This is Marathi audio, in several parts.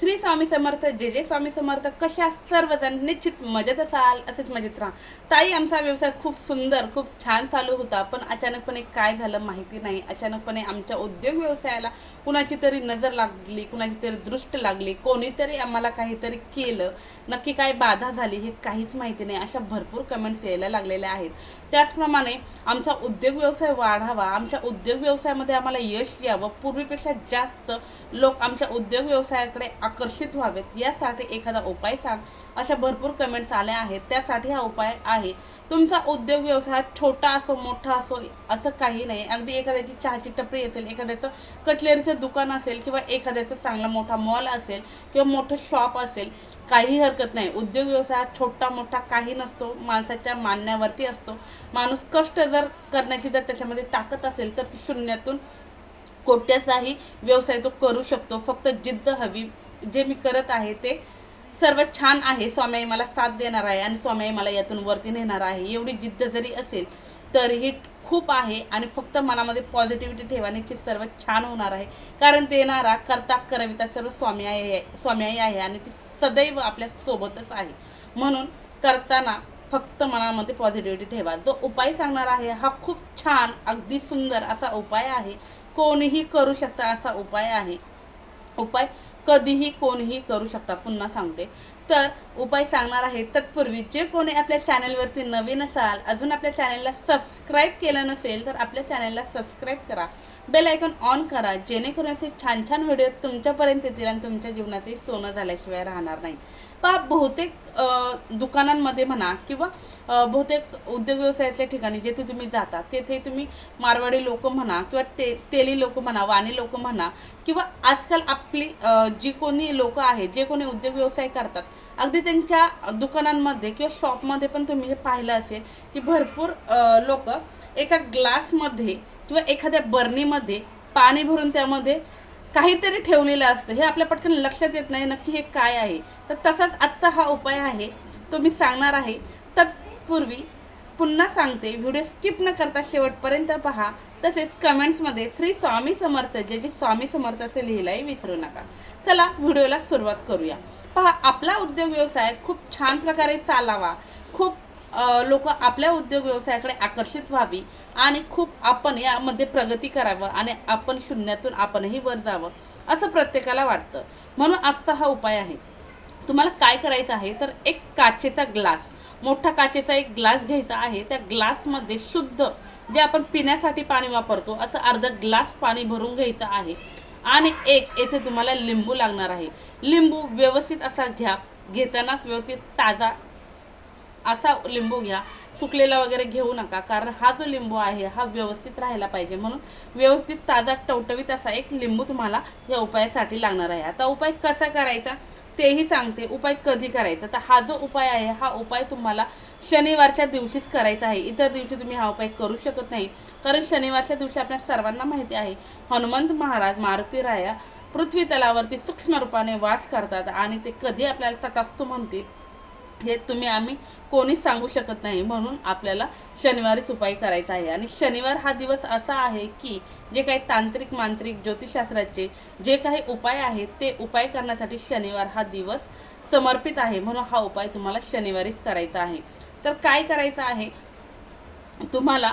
श्री स्वामी समर्थ जे जे स्वामी समर्थ कशा सर्वजण निश्चित मजेत असाल असेच मजेत राहा. ताई आमचा व्यवसाय खूप सुंदर खूप छान चालू होता पण अचानकपणे काय झालं माहिती नाही. अचानकपणे आमच्या उद्योग व्यवसायाला कुणाची तरी नजर लागली कुणाची तरी दृष्ट लागली कोणीतरी आम्हाला काहीतरी केलं. नक्की काय बाधा झाली हे काहीच माहिती नाही. अशा भरपूर कमेंट्स यायला लागलेल्या आहेत. त्याचप्रमाणे आमचा उद्योग व्यवसाय वाढावा. आमच्या उद्योग व्यवसायामध्ये आम्हाला यश यावं. पूर्वीपेक्षा जास्त लोक आमच्या उद्योग व्यवसायाकडे आकर्षित व्हावेत. यासाठी एखादा उपाय सांग. अशा भरपूर कमेंट्स आल्या आहेत. त्यासाठी हा उपाय आहे. तुमचा उद्योग व्यवसाय छोटा असो मोठा असो असं काही नाही. अगदी एखाद्याची चहाची टपरी असेल एखाद्याचं कटलेरीचं दुकान असेल किंवा एखाद्याचं चांगला मोठा मॉल असेल किंवा मोठं शॉप असेल काही हरकत नाही. उद्योग व्यवसाय छोटा मोठा काही नसतो. माणसाच्या मानण्यावरती असतो. माणूस कष्ट जर करण्याची जर त्याच्यामध्ये ताकद असेल तर शून्यातून कोट्याचाही व्यवसाय तो करू शकतो. फक्त जिद्द हवी. जे मी करत आहे ते सर्व छान आहे. स्वामी मला साथ देणार आहे आणि स्वामी मला यातून वरती नेणार आहे. एवढी जिद्द जरी असेल तरीही खूप आहे आणि फक्त मनामध्ये पॉझिटिव्हिटी ठेवा निश्चित सर्व छान होणार आहे. कारण देणारा करता करविता सर्व स्वामी आहे स्वामी आहे आणि ती सदैव आपल्या सोबतच आहे. म्हणून करताना फक्त मनामध्ये पॉझिटिव्हिटी ठेवा. जो उपाय सांगणार आहे हा खूप छान अगदी सुंदर असा उपाय आहे. कोणीही करू शकता असा उपाय आहे. उपाय कधीही कोणीही करू शकता. पुन्हा सांगते. तर उपाय सांगणार आहे तत्पूर्वी जे कोणी आपल्या चॅनलवरती नवीन असाल अजून आपल्या चॅनलला सबस्क्राईब केलं नसेल तर आपल्या चॅनलला सबस्क्राईब करा. बेल आयकॉन ऑन करा. जेणेकरून असे छान छान व्हिडिओ तुमच्यापर्यंत येतील आणि तुमच्या जीवनाचे सोनं झाल्याशिवाय राहणार नाही. पहा बहुतेक दुकानांमध्ये म्हणा किंवा बहुतेक उद्योग व्यवसायाच्या ठिकाणी जेथे तुम्ही जाता तेथे तुम्ही मारवाडी लोक म्हणा किंवा ते तेली लोक म्हणा वाणी लोक म्हणा किंवा आजकाल आपली जी कोणी लोक आहेत जे कोणी उद्योग व्यवसाय करतात अगदी त्यांच्या दुकानांमध्ये किंवा शॉपमध्ये पण तुम्ही हे पाहिलं असेल की भरपूर लोक एका ग्लासमध्ये किंवा एखाद्या बर्नीमध्ये पाणी भरून त्यामध्ये काहीतरी ठेवलेलं असतं. हे आपल्या पटकन लक्षात येत नाही नक्की हे काय आहे. तर तसाच आजचा हा उपाय आहे. तो मी सांगणार आहे. तत्पूर्वी पुन्हा सांगते व्हिडिओ स्किप न करता शेवटपर्यंत पहा. तसेच कमेंट्समध्ये श्री स्वामी समर्थ जे जे स्वामी समर्थ असे लिहिलाही विसरू नका. चला व्हिडिओला सुरुवात करूया. पहा आपला उद्योग व्यवसाय खूप छान प्रकारे चालावा. खूप लोक आपल्या उद्योग व्यवसायाकडे आकर्षित व्हावी आणि खूप आपण यामध्ये प्रगती करावं आणि आपण शून्यातून आपणही वर जावं असं प्रत्येकाला वाटतं. म्हणून आजचा हा उपाय आहे. तुम्हाला काय करायचं आहे? तर एक काचेचा ग्लास. मोठा काचेचा एक ग्लास घ्यायचा आहे. त्या ग्लासमध्ये शुद्ध जे आपण पिण्यासाठी पाणी वापरतो असं अर्धा ग्लास पाणी भरून घ्यायचं आहे. आणि एक येथे तुम्हाला लिंबू लागणार आहे. लिंबू व्यवस्थित असा घ्या. घेतानाच व्यवस्थित ताजा असा लिंबू घ्या. सुकलेला वगैरे घेऊ नका कारण हा जो लिंबू आहे हा व्यवस्थित राहायला पाहिजे. म्हणून व्यवस्थित ताजा टवटवीत असा एक लिंबू तुम्हाला या उपायासाठी लागणार आहे. आता उपाय कसा करायचा? तेही सांगते उपाय कधी करायचा? तर हा जो उपाय आहे हा उपाय तुम्हाला शनिवारच्या दिवशीच करायचा आहे. इतर दिवशी तुम्ही हा उपाय करू शकत नाही. कारण शनिवारच्या दिवशी आपल्या सर्वांना माहिती आहे हनुमंत महाराज मारुती राया पृथ्वी तलावरती सूक्ष्म रूपाने वास करतात आणि ते कधी आपल्याला तथास्तू म्हणतील? हे तुम्ही आम्ही कोणीच सांगू शकत नाही. म्हणून आपल्याला शनिवारीच उपाय करायचा आहे. आणि शनिवार हा दिवस असा आहे की जे काही तांत्रिक मांत्रिक ज्योतिषशास्त्राचे जे काही उपाय आहेत ते उपाय करण्यासाठी शनिवार हा दिवस समर्पित आहे. म्हणून हा उपाय तुम्हाला शनिवारीच करायचा आहे. तर काय करायचं आहे? तुम्हाला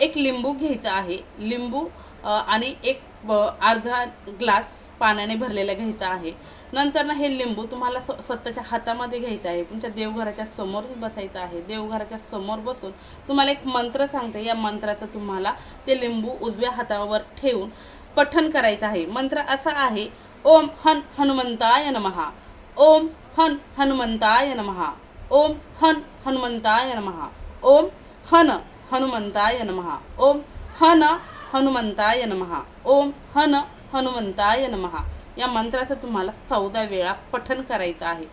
एक लिंबू घ्यायचा आहे. लिंबू आणि एक अर्धा ग्लास पाण्याने भरलेला घ्यायचा आहे. नंतर ना हे लिंबू तुम्हाला स स्वतःच्या हातामध्ये घ्यायचं आहे. तुमच्या देवघराच्या समोरच बसायचं आहे. देवघराच्या समोर बसून तुम्हाला एक मंत्र सांगते. या मंत्राचं तुम्हाला ते लिंबू उजव्या हातावर ठेवून पठन करायचं आहे. मंत्र असा आहे ओम हन हनुमंताय नमहा. ओम हन हनुमंताय नमहा. ओम हन हनुमंताय नमहा. ओम हन हनुमंताय नमहा. ओम हन हनुमंताय नमहा ओम हन हनुमंताय नमहा या मंत्राचं तुम्हाला चौदा वेळा पठन करायचं आहे.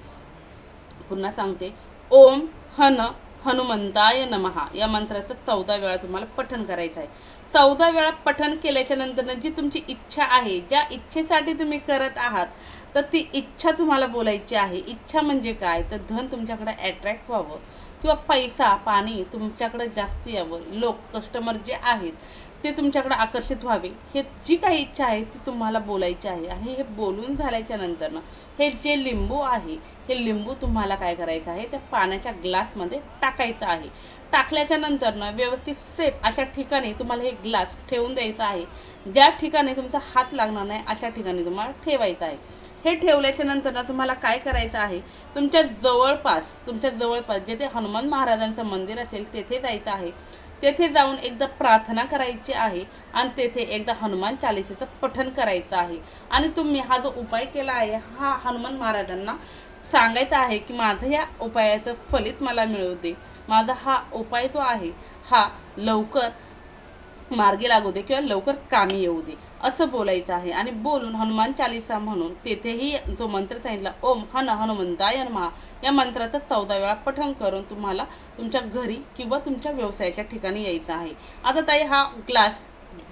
पुन्हा सांगते. ओम हन हनुमंताय नमहा या मंत्राचं चौदा वेळा तुम्हाला पठन करायचं आहे. चौदा वेळा पठन केल्याच्यानंतर जी तुमची इच्छा आहे ज्या इच्छेसाठी तुम्ही करत आहात तर ती इच्छा तुम्हाला बोलायची आहे. इच्छा म्हणजे काय? तर धन तुमच्याकडे अट्रॅक्ट व्हावं. किंवा पैसा पाणी तुमच्याकडे जास्त यावं. लोक कस्टमर जे आहेत ते तुमच्याकडे आकर्षित व्हावे. हे जी काही इच्छा आहे ती तुम्हाला बोलायची आहे. आणि हे बोलून झाल्याच्या नंतरनं हे जे लिंबू आहे हे लिंबू तुम्हाला काय करायचं आहे त्या पाण्याच्या ग्लासमध्ये टाकायचं आहे. टाकल्याच्या नंतरनं व्यवस्थित सेफ अशा ठिकाणी तुम्हाला हे ग्लास ठेवून द्यायचा आहे. ज्या ठिकाणी तुमचा हात लागणार नाही अशा ठिकाणी तुम्हाला ठेवायचं आहे. हे ठेवल्याच्या नंतर ना तुम्हाला काय करायचं आहे? तुमच्या जवळपास तुमच्या जवळपास जेथे हनुमान महाराजांचं मंदिर असेल तेथे जायचं आहे. तेथे जाऊन एकदा प्रार्थना करायची आहे आणि तेथे एकदा हनुमान चालिसेचं पठण करायचं आहे. आणि तुम्ही हा जो उपाय केला आहे हा हनुमान महाराजांना सांगायचं आहे की माझं या उपायाचं फलित मला मिळू दे. माझा हा उपाय जो आहे हा लवकर मार्गी लागू दे किंवा लवकर कामी येऊ दे. असं बोलायचं आहे. आणि बोलून हनुमान चालिसा म्हणून तेथेही जो मंत्र सांगितला ओम हन हनुमंताय महा या मंत्राचं चौदा वेळा पठण करून तुम्हाला तुमच्या घरी किंवा तुमच्या व्यवसायाच्या ठिकाणी यायचं आहे. आता ताई हा ग्लास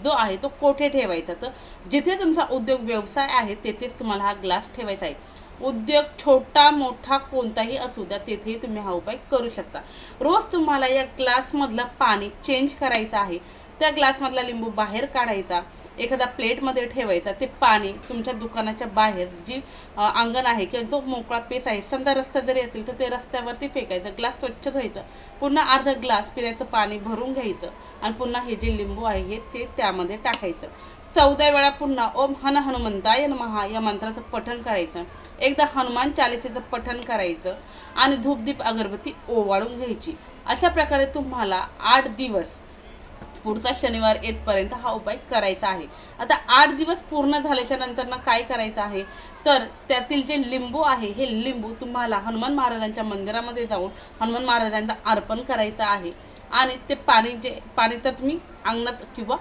जो आहे तो कोठे ठेवायचा? तर जिथे तुमचा उद्योग व्यवसाय आहे तेथेच तुम्हाला हा ग्लास ठेवायचा आहे. उद्योग छोटा मोठा कोणताही असू द्या तेथेही तुम्ही हा उपाय करू शकता. रोज तुम्हाला या ग्लासमधलं पाणी चेंज करायचं आहे. त्या ग्लासमधला लिंबू बाहेर काढायचा एखादा प्लेटमध्ये ठेवायचा ते पाणी तुमच्या दुकानाच्या बाहेर जी अंगण आहे किंवा जो मोकळा पेस आहे समजा रस्ता जरी असेल तर ते रस्त्यावरती फेकायचं ग्लास स्वच्छ धुवायचं. पुन्हा अर्धा ग्लास पिण्याचं पाणी भरून घ्यायचं आणि पुन्हा हे जे लिंबू आहे हे ते त्यामध्ये टाकायचं. चौदा वेळा पुन्हा ओम हन हनुमंताय महा या मंत्राचं पठण करायचं. एकदा हनुमान चालिसेचं पठण करायचं आणि धूपदीप अगरबत्ती ओवाळून घ्यायची. अशा प्रकारे तुम्हाला आठ दिवस पुढचा शनिवार येतपर्यंत हा उपाय करायचा आहे. आता आठ दिवस पूर्ण झाल्याच्यानंतर ना काय करायचं आहे? तर त्यातील जे लिंबू आहे हे लिंबू तुम्हाला हनुमान महाराजांच्या मंदिरामध्ये जाऊन हनुमान महाराजांचा अर्पण करायचं आहे. आणि ते पाणी जे पाणी तर तुम्ही अंगणात किंवा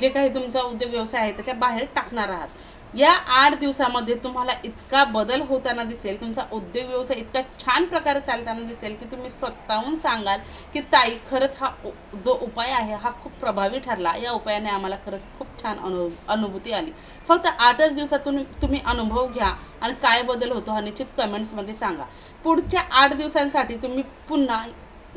जे काही तुमचा उद्योग व्यवसाय आहे त्याच्या बाहेर टाकणार आहात. या आठ दिवसामध्ये तुम्हाला इतका बदल होताना दिसेल तुमचा उद्योग व्यवसाय इतका छान प्रकारे चालताना दिसेल की तुम्ही स्वतःहून सांगाल की ताई खरंच हा जो उपाय आहे हा खूप प्रभावी ठरला. या उपायाने आम्हाला खरंच खूप छान अनु अनुभूती आली. फक्त आठच दिवसातून तुम्ही अनुभव घ्या आणि काय बदल होतो हा निश्चित कमेंट्समध्ये सांगा. पुढच्या आठ दिवसांसाठी तुम्ही पुन्हा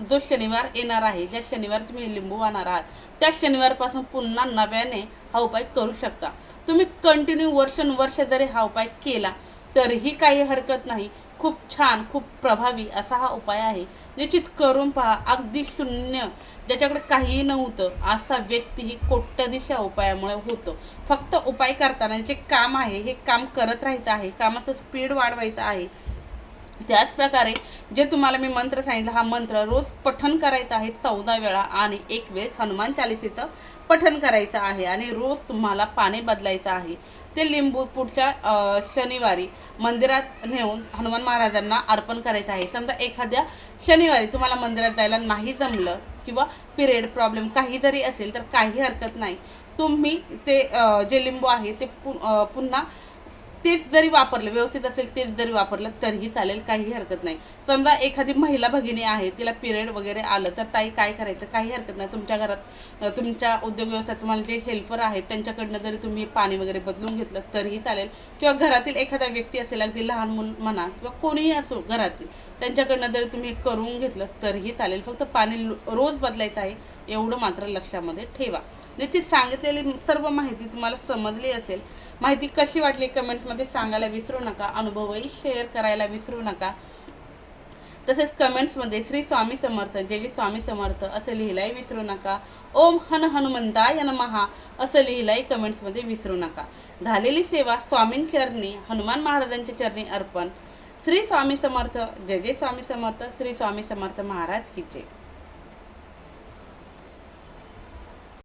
जो शनिवार येणार आहे ज्या शनिवार तुम्ही लिंबू आणणार आहात त्या शनिवारपासून पुन्हा नव्याने हा उपाय करू शकता. तुम्ही कंटिन्यू वर्षानुवर्ष जरी हा उपाय केला तरीही काही हरकत नाही. खूप छान खूप प्रभावी असा हा उपाय आहे. निश्चित करून पहा अगदी शून्य. ज्याच्याकडे काहीही नव्हतं असा व्यक्ती ही कोट्यधीश या उपायामुळे होतो. फक्त उपाय करताना जे काम आहे हे काम करत राहायचं आहे कामाचं स्पीड वाढवायचं आहे. त्याचप्रकारे जे तुम्हाला मी मंत्र सांगितलं हा मंत्र रोज पठन करायचा आहे चौदा वेळा आणि एक वेळेस हनुमान चालिसेचं पठन करायचं आहे आणि रोज तुम्हाला पाणी बदलायचं आहे. ते लिंबू पुढच्या शनिवारी मंदिरात नेऊन हनुमान महाराजांना अर्पण करायचं आहे. समजा एखाद्या शनिवारी तुम्हाला मंदिरात जायला नाही जमलं किंवा पिरियड प्रॉब्लेम काही जरी असेल तर काही हरकत नाही. तुम्ही ते जे लिंबू आहे ते पु पुन्हा तेच जरी वापरलं व्यवस्थित असेल तेच जरी वापरलं तरीही चालेल काही हरकत नाही. समजा एखादी महिला भगिनी आहे तिला पिरियड वगैरे आलं तर ताई काय करायचं? काही हरकत नाही. तुमच्या घरात तुमच्या उद्योग व्यवसायात तुम्हाला जे हेल्पर आहेत त्यांच्याकडनं जरी तुम्ही पाणी वगैरे बदलून घेतलं तरीही चालेल. किंवा घरातील एखादा व्यक्ती असेल अगदी लहान मुल म्हणा किंवा कोणीही असो घरातील त्यांच्याकडनं जरी तुम्ही करून घेतलं तरीही चालेल. फक्त पाणी रोज बदलायचं आहे एवढं मात्र लक्षामध्ये ठेवा. निश्चित सांगितलेली सर्व माहिती तुम्हाला समजली असेल. माहिती कशी वाटली कमेंट्समध्ये सांगायला विसरू नका. अनुभवही शेअर करायला विसरू नका. तसेच कमेंट्समध्ये श्री स्वामी समर्थ जे जे स्वामी समर्थ असं लिहिलंय विसरू नका. ओम हन हनुमंताय नमहा असं लिहिलंय कमेंट्समध्ये विसरू नका. झालेली सेवा स्वामींचरणी हनुमान महाराजांच्या चरणी अर्पण. श्री स्वामी समर्थ जय जय स्वामी समर्थ श्री स्वामी समर्थ महाराज की जय.